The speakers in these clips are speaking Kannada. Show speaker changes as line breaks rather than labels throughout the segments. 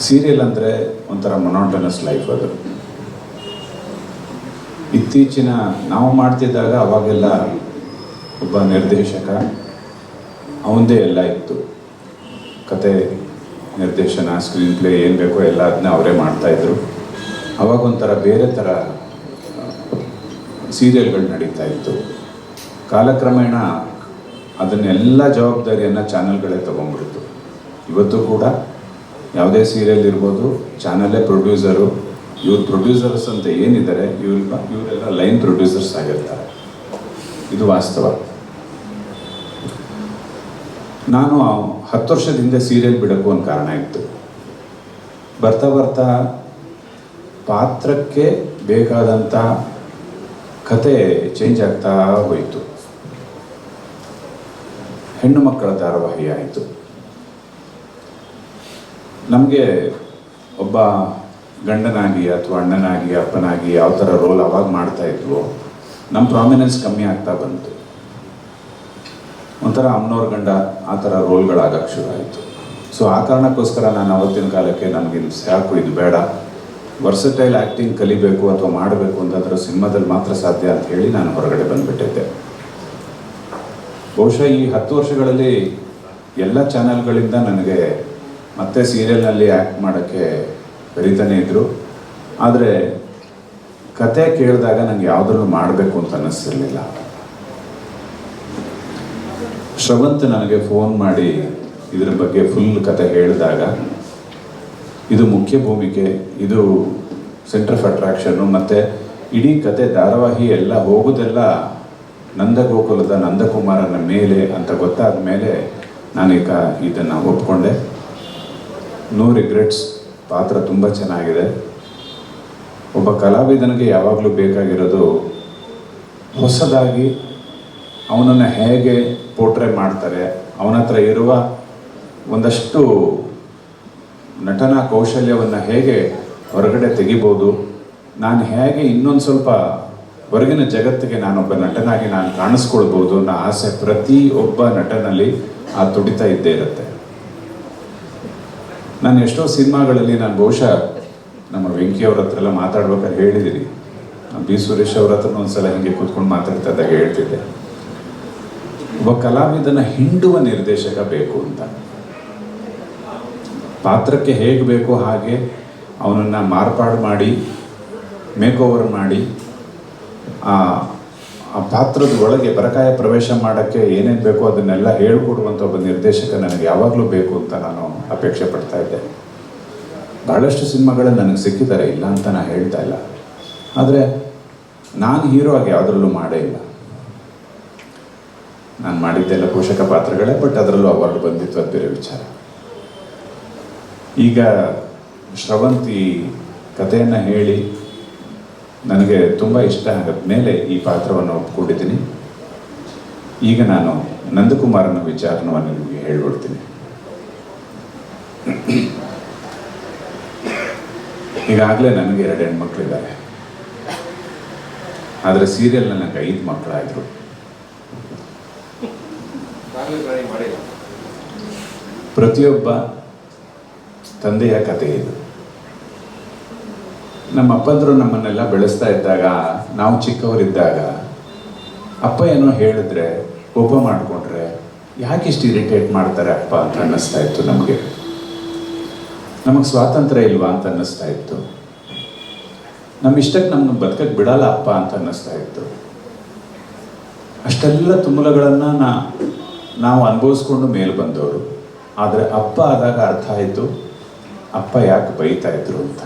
ಸೀರಿಯಲ್ ಅಂದರೆ ಒಂಥರ ಮೊನಾಟನಸ್ ಲೈಫ್ ಅದು. ಇತ್ತೀಚಿನ ನಾವು ಮಾಡ್ತಿದ್ದಾಗ ಅವಾಗೆಲ್ಲ ಒಬ್ಬ ನಿರ್ದೇಶಕ ಅವಂದೇ ಎಲ್ಲ ಇತ್ತು. ಕತೆ, ನಿರ್ದೇಶನ ಸ್ಕ್ರೀನ್ ಪ್ಲೇ ಏನು ಬೇಕೋ ಎಲ್ಲ ಅದನ್ನ ಅವರೇ ಮಾಡ್ತಾಯಿದ್ರು ಅವಾಗ ಒಂಥರ ಬೇರೆ ಥರ, ಸೀರಿಯಲ್ಗಳು ನಡೀತಾ ಇತ್ತು. ಕಾಲಕ್ರಮೇಣ ಅದನ್ನೆಲ್ಲ ಜವಾಬ್ದಾರಿಯನ್ನು ಚಾನಲ್ಗಳೇ ತೊಗೊಂಡ್ಬಿಡ್ತು. ಇವತ್ತು ಕೂಡ ಯಾವುದೇ ಸೀರಿಯಲ್ ಇರ್ಬೋದು ಚಾನಲ್ಲೇ ಪ್ರೊಡ್ಯೂಸರು ಇವ್ರ ಪ್ರೊಡ್ಯೂಸರ್ಸ್ ಅಂತ ಏನಿದ್ದಾರೆ ಇವ್ರ ಇವರೆಲ್ಲ ಲೈನ್ ಪ್ರೊಡ್ಯೂಸರ್ಸ್ ಆಗಿರ್ತಾರೆ. ಇದು ವಾಸ್ತವ. ನಾನು ಹತ್ತು ವರ್ಷದ ಹಿಂದೆ ಸೀರಿಯಲ್ ಬಿಡೋಕ್ಕೂ ಒಂದು ಕಾರಣ ಇತ್ತು. ಬರ್ತಾ ಬರ್ತಾ ಪಾತ್ರಕ್ಕೆ ಬೇಕಾದಂಥ ಕತೆ ಚೇಂಜ್ ಆಗ್ತಾ ಹೋಯಿತು. ಹೆಣ್ಣು ಮಕ್ಕಳ ಧಾರಾವಾಹಿ ಆಯಿತು. ನಮಗೆ ಒಬ್ಬ ಗಂಡನಾಗಿ ಅಥವಾ ಅಣ್ಣನಾಗಿ, ಅಪ್ಪನಾಗಿ ಯಾವ ಥರ ರೋಲ್ ಅವಾಗ ಮಾಡ್ತಾ ಇದ್ವೋ ನಮ್ಮ ಪ್ರಾಮಿನೆನ್ಸ್ ಕಮ್ಮಿ ಆಗ್ತಾ ಬಂತು. ಒಂಥರ ಅಮ್ಮನವ್ರ ಗಂಡ ಆ ಥರ ರೋಲ್ಗಳಾಗಕ್ಕೆ ಶುರು ಆಯಿತು. ಸೊ ಆ ಕಾರಣಕ್ಕೋಸ್ಕರ ನಾನು ಅವತ್ತಿನ ಕಾಲಕ್ಕೆ ನನಗೆ ಸಾಕು ಇದು ಬೇಡ. ವರ್ಸಟೈಲ್ ಆ್ಯಕ್ಟಿಂಗ್ ಕಲಿಬೇಕು ಅಥವಾ ಮಾಡಬೇಕು ಅಂತಂದ್ರೆ ಸಿನಿಮಾದಲ್ಲಿ ಮಾತ್ರ ಸಾಧ್ಯ ಅಂತ ಹೇಳಿ ನಾನು ಹೊರಗಡೆ ಬಂದುಬಿಟ್ಟಿದ್ದೆ. ಬಹುಶಃ ಈ ಹತ್ತು ವರ್ಷಗಳಲ್ಲಿ ಎಲ್ಲ ಚಾನೆಲ್ಗಳಿಂದ ನನಗೆ ಮತ್ತೆ ಸೀರಿಯಲ್ನಲ್ಲಿ ಆ್ಯಕ್ಟ್ ಮಾಡೋಕ್ಕೆ ಬರೀತಾನೆ ಇದ್ದರು ಆದರೆ ಕತೆ ಕೇಳಿದಾಗ ನನಗೆ ಯಾವುದನ್ನು ಮಾಡಬೇಕು ಅಂತ ಅನ್ನಿಸ್ತಿರ್ಲಿಲ್ಲ. ಶ್ರವಂತ್ ನನಗೆ ಫೋನ್ ಮಾಡಿ ಇದರ ಬಗ್ಗೆ ಫುಲ್ ಕತೆ ಹೇಳಿದಾಗ, ಇದು ಮುಖ್ಯ ಭೂಮಿಕೆ, ಇದು ಸೆಂಟರ್ ಆಫ್ ಅಟ್ರಾಕ್ಷನ್ನು ಮತ್ತು ಇಡೀ ಕತೆ ಧಾರಾವಾಹಿ ಎಲ್ಲ ಹೋಗೋದೆಲ್ಲ ನಂದಗೋಕುಲದ ನಂದಕುಮಾರನ ಮೇಲೆ ಅಂತ ಗೊತ್ತಾದ ಮೇಲೆ ನಾನೀಗ ಇದನ್ನು ಒಪ್ಕೊಂಡೆ. ನೋ ರಿಗ್ರೆಟ್ಸ್ ಪಾತ್ರ ತುಂಬ ಚೆನ್ನಾಗಿದೆ. ಒಬ್ಬ ಕಲಾವಿದನಿಗೆ ಯಾವಾಗಲೂ ಬೇಕಾಗಿರೋದು ಹೊಸದಾಗಿ ಅವನನ್ನು ಹೇಗೆ ಪೋಟ್ರೆ ಮಾಡ್ತಾರೆ, ಅವನ ಹತ್ರ ಇರುವ ಒಂದಷ್ಟು ನಟನಾ ಕೌಶಲ್ಯವನ್ನು ಹೇಗೆ ಹೊರಗಡೆ ತೆಗಿಬೋದು, ನಾನು ಹೇಗೆ ಇನ್ನೊಂದು ಸ್ವಲ್ಪ ಹೊರಗಿನ ಜಗತ್ತಿಗೆ ನಾನೊಬ್ಬ ನಟನಾಗಿ ನಾನು ಕಾಣಿಸ್ಕೊಳ್ಬೋದು ಅನ್ನೋ ಆಸೆ ಪ್ರತಿ ಒಬ್ಬ ನಟನಲ್ಲಿ ಆ ತುಡಿತ ಇದ್ದೇ ಇರುತ್ತೆ. ನಾನು ಎಷ್ಟೋ ಸಿನಿಮಾಗಳಲ್ಲಿ ನಾನು ಬಹುಶಃ ನಮ್ಮ ವೆಂಕಿ ಅವ್ರ ಹತ್ರ ಎಲ್ಲ ಮಾತಾಡ್ಬೇಕಾದ್ರೆ ಹೇಳಿದ್ದೀನಿ ಬಿ ಸುರೇಶ್ ಅವ್ರ ಹತ್ರ ಒಂದ್ಸಲ ಹಿಂಗೆ ಕೂತ್ಕೊಂಡು ಮಾತಾಡ್ತಾ ಇದ್ದಾಗ ಹೇಳ್ತಿದ್ದೆ. ಒಬ್ಬ ಕಲಾವಿದನ ಹಿಂಡುವ ನಿರ್ದೇಶಕ ಬೇಕು ಅಂತ. ಪಾತ್ರಕ್ಕೆ ಹೇಗೆ ಬೇಕೋ ಹಾಗೆ ಅವನನ್ನು ಮಾರ್ಪಾಡು ಮಾಡಿ, ಮೇಕ್ ಮಾಡಿ, ಆ ಆ ಪಾತ್ರದ ಒಳಗೆ ಬರಕಾಯ ಪ್ರವೇಶ ಮಾಡೋಕ್ಕೆ ಏನೇನು ಬೇಕೋ ಅದನ್ನೆಲ್ಲ ಹೇಳ್ಕೊಡುವಂಥ ಒಬ್ಬ ನಿರ್ದೇಶಕ ನನಗೆ ಯಾವಾಗಲೂ ಬೇಕು ಅಂತ ನಾನು ಅಪೇಕ್ಷೆ ಪಡ್ತಾ ಇದ್ದೆ. ಭಾಳಷ್ಟು ಸಿನಿಮಾಗಳು ನನಗೆ ಸಿಕ್ಕಿದ್ದಾರೆ, ಇಲ್ಲ ಅಂತ ನಾನು ಹೇಳ್ತಾ ಇಲ್ಲ. ಆದರೆ ನಾನು ಹೀರೋ ಆಗಿ ಯಾವುದರಲ್ಲೂ ಮಾಡೇ ಇಲ್ಲ. ನಾನು ಮಾಡಿದ್ದೆಲ್ಲ ಪೋಷಕ ಪಾತ್ರಗಳೇ, ಬಟ್ ಅದರಲ್ಲೂ ಅವಾರ್ಡ್ ಬಂದಿತ್ತು ಅದು ಬೇರೆ ವಿಚಾರ. ಈಗ ಶ್ರವಂತಿ ಕಥೆಯನ್ನು ಹೇಳಿ ನನಗೆ ತುಂಬ ಇಷ್ಟ ಆಗದ ಮೇಲೆ ಈ ಪಾತ್ರವನ್ನು ಒಪ್ಕೊಂಡಿದ್ದೀನಿ. ಈಗ ನಾನು ನಂದಕುಮಾರನ ವಿಚಾರವನ್ನು ನಿಮಗೆ ಹೇಳ್ಬಿಡ್ತೀನಿ ಈಗಾಗಲೇ ನನಗೆ ಎರಡು ಹೆಣ್ಮಕ್ಳಿದ್ದಾರೆ. ಆದರೆ ಸೀರಿಯಲ್ ನನಗೆ ಐದು ಮಕ್ಕಳಾದರು. ಪ್ರತಿಯೊಬ್ಬ ತಂದೆಯ ಕಥೆ ಇದು. ನಮ್ಮ ಅಪ್ಪಂದರು ನಮ್ಮನ್ನೆಲ್ಲ ಬೆಳೆಸ್ತಾ ಇದ್ದಾಗ, ನಾವು ಚಿಕ್ಕವರಿದ್ದಾಗ, ಅಪ್ಪ ಏನೋ ಹೇಳಿದ್ರೆ, ಕೋಪ ಮಾಡಿಕೊಂಡ್ರೆ ಇಷ್ಟು ಇರಿಟೇಟ್ ಮಾಡ್ತಾರೆ ಅಪ್ಪ ಅಂತ ಅನ್ನಿಸ್ತಾ ಇತ್ತು ನಮಗೆ. ನಮಗೆ ಸ್ವಾತಂತ್ರ್ಯ ಇಲ್ವಾ ಅಂತ ಅನ್ನಿಸ್ತಾ ಇತ್ತು. ನಮ್ಮ ಇಷ್ಟಕ್ಕೆ ನಮ್ಗೆ ಬದುಕಕ್ಕೆ ಬಿಡಲ್ಲ ಅಪ್ಪ ಅಂತ ಅನ್ನಿಸ್ತಾ ಇತ್ತು. ಅಷ್ಟೆಲ್ಲ ತುಮುಲಗಳನ್ನು ನಾ, ನಾವು ಅನುಭವಿಸ್ಕೊಂಡು ಮೇಲೆ ಬಂದವರು. ಆದರೆ ಅಪ್ಪ ಆದಾಗ ಅರ್ಥ ಆಯಿತು, ಅಪ್ಪ ಯಾಕೆ ಬೈತಾ ಇದ್ರು ಅಂತ.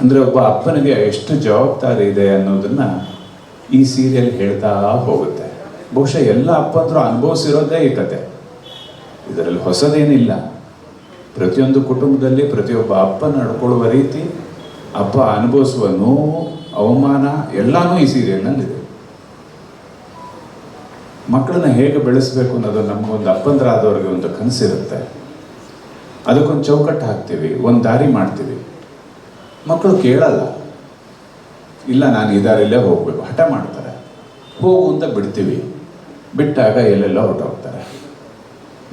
ಅಂದರೆ ಒಬ್ಬ ಅಪ್ಪನಿಗೆ ಎಷ್ಟು ಜವಾಬ್ದಾರಿ ಇದೆ ಅನ್ನೋದನ್ನ ಈ ಸೀರಿಯಲ್ ಹೇಳ್ತಾ ಹೋಗುತ್ತೆ. ಬಹುಶಃ ಎಲ್ಲ ಅಪ್ಪಂದ್ರು ಅನುಭವಿಸಿರೋದೇ ಈ ಕತೆ. ಇದರಲ್ಲಿ ಹೊಸದೇನಿಲ್ಲ. ಪ್ರತಿಯೊಂದು ಕುಟುಂಬದಲ್ಲಿ ಪ್ರತಿಯೊಬ್ಬ ಅಪ್ಪ ನಡ್ಕೊಳ್ಳುವ ರೀತಿ, ಅಪ್ಪ ಅನುಭವಿಸುವ ನೋವು, ಅವಮಾನ ಎಲ್ಲನೂ ಈ ಸೀರಿಯಲ್ನಲ್ಲಿದೆ ಮಕ್ಕಳನ್ನ ಹೇಗೆ ಬೆಳೆಸಬೇಕು ಅನ್ನೋದು ನಮಗೊಂದು ಅಪ್ಪಂದ್ರಾದವ್ರಿಗೆ ಒಂದು ಕನಸಿರುತ್ತೆ. ಅದಕ್ಕೊಂದು ಚೌಕಟ್ಟು ಹಾಕ್ತೀವಿ ಒಂದು ದಾರಿ ಮಾಡ್ತೀವಿ. ಮಕ್ಕಳು ಕೇಳಲ್ಲ. ಇಲ್ಲ, ನಾನು ಈ ದಾರಿಲೇ ಹೋಗಬೇಕು. ಹಠ ಮಾಡ್ತಾರೆ. ಹೋಗು ಅಂತ ಬಿಡ್ತೀವಿ. ಬಿಟ್ಟಾಗ ಎಲ್ಲೆಲ್ಲ ಹೊರಟೋಗ್ತಾರೆ.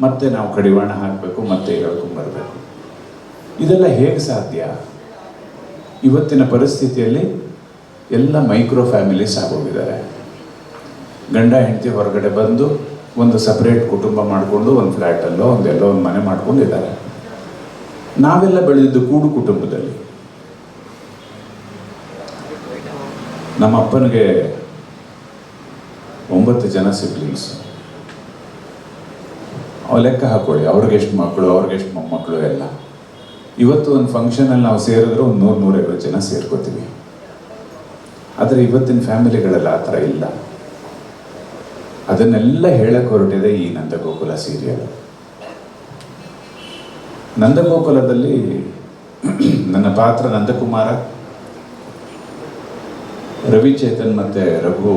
ಮತ್ತೆ ನಾವು ಕಡಿವಾಣ ಹಾಕಬೇಕು, ಮತ್ತೆ ಹೇಳ್ಕೊಂಬರ್ಬೇಕು ಇದೆಲ್ಲ ಹೇಗೆ ಸಾಧ್ಯ? ಇವತ್ತಿನ ಪರಿಸ್ಥಿತಿಯಲ್ಲಿ ಎಲ್ಲ ಮೈಕ್ರೋ ಫ್ಯಾಮಿಲೀಸ್ ಆಗೋಗಿದ್ದಾರೆ. ಗಂಡ, ಹೆಂಡತಿ ಹೊರಗಡೆ ಬಂದು ಒಂದು ಸಪ್ರೇಟ್ ಕುಟುಂಬ ಮಾಡಿಕೊಂಡು, ಒಂದು ಫ್ಲ್ಯಾಟಲ್ಲೋ ಒಂದೆಲ್ಲೋ, ಒಂದು ಮನೆ ಮಾಡ್ಕೊಂಡಿದ್ದಾರೆ. ನಾವೆಲ್ಲ ಬೆಳೆದಿದ್ದು ಕೂಡು ಕುಟುಂಬದಲ್ಲಿ. ನಮ್ಮ ಅಪ್ಪನಿಗೆ ಒಂಬತ್ತು ಜನ ಸಿಬ್ಲಿಂಗ್ಸ್ ಲೆಕ್ಕ ಹಾಕೊಳ್ಳಿ ಅವ್ರಿಗೆ ಎಷ್ಟು ಮಕ್ಕಳು ಅವ್ರಿಗೆ ಎಷ್ಟು ಮೊಮ್ಮಕ್ಕಳು ಎಲ್ಲ. ಇವತ್ತು ಒಂದು ಫಂಕ್ಷನಲ್ಲಿ ನಾವು ಸೇರಿದ್ರೆ ಒಂದು ನೂರು, ನೂರೈವತ್ತು ಜನ ಸೇರ್ಕೋತೀವಿ. ಆದರೆ ಇವತ್ತಿನ ಫ್ಯಾಮಿಲಿಗಳೆಲ್ಲ ಆ ಥರ ಇಲ್ಲ. ಅದನ್ನೆಲ್ಲ ಹೇಳಕ್ಕೆ ಹೊರಟಿದೆ ಈ ನಂದಗೋಕುಲ ಸೀರಿಯಲ್ ನಂದಗೋಕುಲದಲ್ಲಿ ನನ್ನ ಪಾತ್ರ ನಂದಕುಮಾರ ರವಿಚೇತನ್ ಮತ್ತು ರಘು,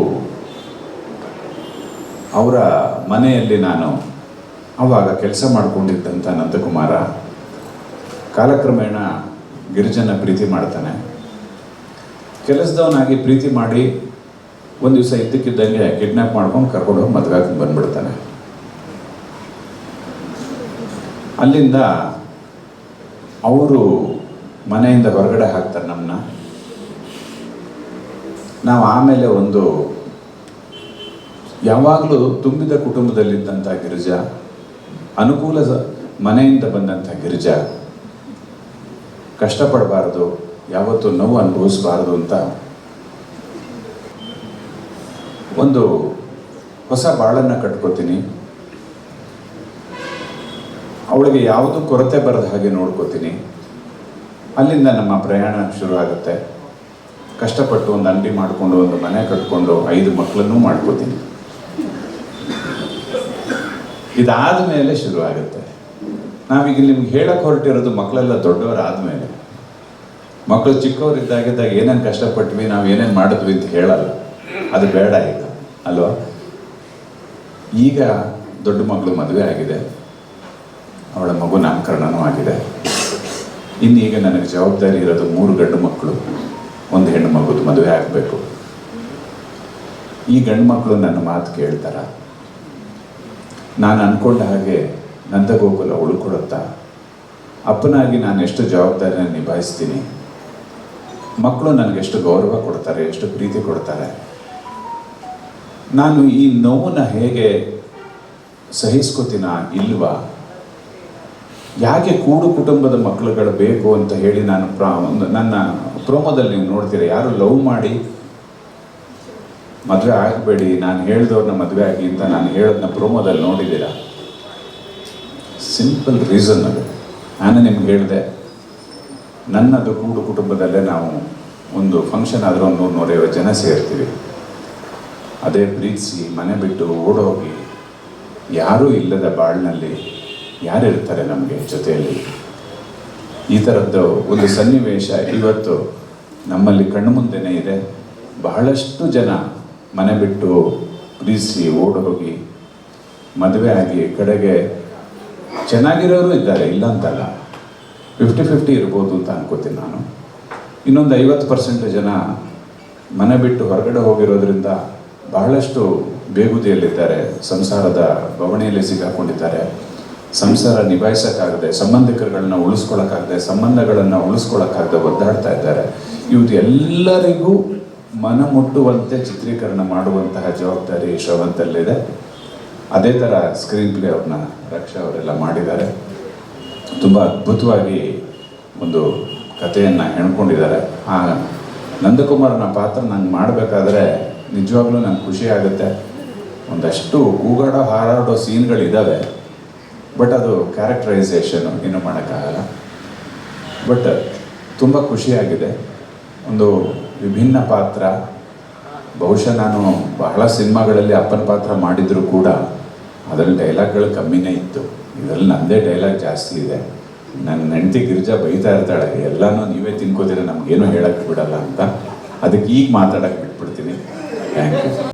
ಅವರ ಮನೆಯಲ್ಲಿ ನಾನು ಆವಾಗ ಕೆಲಸ ಮಾಡಿಕೊಂಡಿದ್ದಂಥ ನಂದಕುಮಾರ, ಕಾಲಕ್ರಮೇಣ ಗಿರಿಜನ ಪ್ರೀತಿ ಮಾಡ್ತಾನೆ. ಕೆಲಸದವನಾಗಿ ಪ್ರೀತಿ ಮಾಡಿ ಒಂದು ದಿವಸ ಇದ್ದಕ್ಕಿದ್ದಂಗೆ ಕಿಡ್ನಾಪ್ ಮಾಡ್ಕೊಂಡು ಕರ್ಕೊಂಡು ಹೋಗಿ ಮದುವೆ ಹಾಕಿ ಬಂದ್ಬಿಡ್ತಾನೆ. ಅಲ್ಲಿಂದ ಅವರು ಮನೆಯಿಂದ ಹೊರಗಡೆ ಹಾಕ್ತಾರೆ ನಮ್ಮನ್ನ ನಾವು ಆಮೇಲೆ ಒಂದು ಯಾವಾಗಲೂ ತುಂಬಿದ ಕುಟುಂಬದಲ್ಲಿದ್ದಂಥ ಗಿರಿಜಾ, ಅನುಕೂಲ ಮನೆಯಿಂದ ಬಂದಂಥ ಗಿರಿಜಾ, ಕಷ್ಟಪಡಬಾರ್ದು, ಯಾವತ್ತೂ ನೋವು ಅನುಭವಿಸಬಾರದು ಅಂತ ಒಂದು ಹೊಸ ಬಾಳನ್ನು ಕಟ್ಕೋತೀನಿ. ಅವಳಿಗೆ ಯಾವುದೂ ಕೊರತೆ ಬರದ ಹಾಗೆ ನೋಡ್ಕೋತೀನಿ. ಅಲ್ಲಿಂದ ನಮ್ಮ ಪ್ರಯಾಣ ಶುರು ಆಗುತ್ತೆ ಕಷ್ಟಪಟ್ಟು ಒಂದು ಅಂಗಡಿ ಮಾಡಿಕೊಂಡು, ಒಂದು ಮನೆ ಕಟ್ಕೊಂಡು ಐದು ಮಕ್ಕಳನ್ನು ಮಾಡ್ಕೋತೀನಿ. ಇದಾದ ಮೇಲೆ ಶುರು ಆಗುತ್ತೆ ನಾವೀಗ ನಿಮ್ಗೆ ಹೇಳಕ್ಕೆ ಹೊರಟಿರೋದು ಮಕ್ಕಳೆಲ್ಲ ದೊಡ್ಡವರಾದ ಮೇಲೆ ಮಕ್ಕಳು ಚಿಕ್ಕವರಿದ್ದಾಗಿದ್ದಾಗ ಏನೇನು ಕಷ್ಟಪಟ್ವಿ, ನಾವು ಏನೇನು ಮಾಡಿದ್ವಿ ಅಂತ ಹೇಳಲ್ಲ. ಅದು ಬೇಡ ಈಗ. ಅಲ್ವಾ? ಈಗ ದೊಡ್ಡ ಮಗಳು ಮದುವೆ ಆಗಿದೆ. ಅವಳ ಮಗು ನಾಮಕರಣನೂ ಆಗಿದೆ. ಇನ್ನೀಗ ನನಗೆ ಜವಾಬ್ದಾರಿ ಇರೋದು ಮೂರು ಗಂಡು ಮಕ್ಕಳು. ಒಂದು ಹೆಣ್ಣು ಮಗುದು ಮದುವೆ ಆಗಬೇಕು. ಈ ಗಂಡು ಮಕ್ಕಳು ನನ್ನ ಮಾತು ಕೇಳ್ತಾರ? ನಾನು ಅನ್ಕೊಂಡ ಹಾಗೆ ನಂದಗೋಕುಲ ಉಳ್ಕೊಡುತ್ತಾ ಅಪ್ಪನಾಗಿ ನಾನು ಎಷ್ಟು ಜವಾಬ್ದಾರಿಯನ್ನು ನಿಭಾಯಿಸ್ತೀನಿ? ಮಕ್ಕಳು ನನಗೆ ಎಷ್ಟು ಗೌರವ ಕೊಡ್ತಾರೆ, ಎಷ್ಟು ಪ್ರೀತಿ ಕೊಡ್ತಾರೆ? ನಾನು ಈ ನೋವನ್ನ ಹೇಗೆ ಸಹಿಸ್ಕೋತೀನ ಇಲ್ವಾ? ಯಾಕೆ ಕೂಡು ಕುಟುಂಬದ ಮಕ್ಕಳುಗಳು ಬೇಕು ಅಂತ ಹೇಳಿ ನಾನು ಪ್ರಾ ನನ್ನ ಪ್ರೋಮೋದಲ್ಲಿ ನೀವು ನೋಡ್ತೀರ? ಯಾರು ಲವ್ ಮಾಡಿ ಮದುವೆ ಆಗಬೇಡಿ, ನಾನು ಹೇಳ್ದವ್ರನ್ನ ಮದುವೆ ಆಗಿ ಅಂತ ನಾನು ಹೇಳೋದನ್ನ ಪ್ರೋಮೋದಲ್ಲಿ ನೋಡಿದ್ದೀರಾ? ಸಿಂಪಲ್ ರೀಸನ್ ಅದು. ನಾನು ನಿಮ್ಗೆ ಹೇಳಿದೆ, ನನ್ನದು ಕೂಡು ಕುಟುಂಬದಲ್ಲೇ ನಾವು ಒಂದು ಫಂಕ್ಷನ್ ಆದರೂ ಒಂದು ನೂರು ನೂರೈವತ್ತು ಜನ ಸೇರ್ತೀವಿ. ಅದೇ ಪ್ರೀತಿಸಿ ಮನೆ ಬಿಟ್ಟು ಓಡೋಗಿ, ಯಾರೂ ಇಲ್ಲದ ಬಾಳ್ನಲ್ಲಿ ಯಾರಿರ್ತಾರೆ ನಮಗೆ ಜೊತೆಯಲ್ಲಿ? ಈ ಥರದ್ದು ಒಂದು ಸನ್ನಿವೇಶ ಇವತ್ತು ನಮ್ಮಲ್ಲಿ ಕಣ್ಣು ಮುಂದೆನೇ ಇದೆ. ಬಹಳಷ್ಟು ಜನ ಮನೆ ಬಿಟ್ಟು ಪ್ರೀಸಿ ಓಡಿ ಹೋಗಿ ಮದುವೆ ಆಗಿ ಕಡೆಗೆ ಚೆನ್ನಾಗಿರೋರು ಇದ್ದಾರೆ, ಇಲ್ಲ ಅಂತಲ್ಲ. ಫಿಫ್ಟಿ ಫಿಫ್ಟಿ ಇರ್ಬೋದು ಅಂತ ಅನ್ಕೋತೀನಿ ನಾನು. ಇನ್ನೊಂದು ಐವತ್ತು ಪರ್ಸೆಂಟ್ ಜನ ಮನೆ ಬಿಟ್ಟು ಹೊರಗಡೆ ಹೋಗಿರೋದ್ರಿಂದ ಬಹಳಷ್ಟು ಬೇಗುದಿಯಲ್ಲಿದ್ದಾರೆ, ಸಂಸಾರದ ಬವಣೆಯಲ್ಲಿ ಸಿಗಾಕೊಂಡಿದ್ದಾರೆ. ಸಂಸಾರ ನಿಭಾಯಿಸೋಕ್ಕಾಗದೆ, ಸಂಬಂಧಿಕರುಗಳನ್ನ ಉಳಿಸ್ಕೊಳಕ್ಕಾಗದೆ, ಸಂಬಂಧಗಳನ್ನು ಉಳಿಸ್ಕೊಳಕ್ಕಾಗದೆ ಒದ್ದಾಡ್ತಾ ಇದ್ದಾರೆ. ಇವ್ರು ಎಲ್ಲರಿಗೂ ಮನ ಮುಟ್ಟುವಂತೆ ಚಿತ್ರೀಕರಣ ಮಾಡುವಂತಹ ಜವಾಬ್ದಾರಿ ಶ್ರವಂತಲ್ಲಿದೆ ಅದೇ ಥರ ಸ್ಕ್ರೀನ್ ಪ್ಲೇ ಅವ್ರನ್ನ ರಕ್ಷಾ ಅವರೆಲ್ಲ ಮಾಡಿದ್ದಾರೆ. ತುಂಬ ಅದ್ಭುತವಾಗಿ ಒಂದು ಕಥೆಯನ್ನು ಹೆಣ್ಕೊಂಡಿದ್ದಾರೆ. ಆ ನಂದಕುಮಾರನ ಪಾತ್ರ ನಂಗೆ ಮಾಡಬೇಕಾದ್ರೆ ನಿಜವಾಗ್ಲೂ ನಂಗೆ ಖುಷಿ ಆಗುತ್ತೆ. ಒಂದಷ್ಟು ಕೂಗಾಡೋ ಹಾರಾಡೋ ಸೀನ್ಗಳಿದ್ದಾವೆ ಬಟ್ ಅದು ಕ್ಯಾರೆಕ್ಟರೈಸೇಷನ್ ಏನು ಮಾಡೋಕ್ಕಾಗಲ್ಲ. ಬಟ್ ತುಂಬ ಖುಷಿಯಾಗಿದೆ. ಒಂದು ವಿಭಿನ್ನ ಪಾತ್ರ. ಬಹುಶಃ ನಾನು ಬಹಳ ಸಿನಿಮಾಗಳಲ್ಲಿ ಅಪ್ಪನ ಪಾತ್ರ ಮಾಡಿದರೂ ಕೂಡ ಅದರಲ್ಲಿ ಡೈಲಾಗ್ಗಳು ಕಮ್ಮಿನೇ ಇತ್ತು. ಇದರಲ್ಲಿ ನನ್ನದೇ ಡೈಲಾಗ್ ಜಾಸ್ತಿ ಇದೆ. ನನ್ನ ಹೆಂಡತಿ ಗಿರಿಜಾ ಬೈತಾ ಇರ್ತಾಳೆ. ಎಲ್ಲನೂ ನೀವೇ ತಿನ್ಕೋತೀರ, ನಮಗೇನು ಹೇಳಕ್ಕೆ ಬಿಡಲ್ಲ ಅಂತ. ಅದಕ್ಕೆ ಈಗ ಮಾತಾಡಕ್ಕೆ ಬಿಟ್ಬಿಡ್ತೀನಿ. Thank you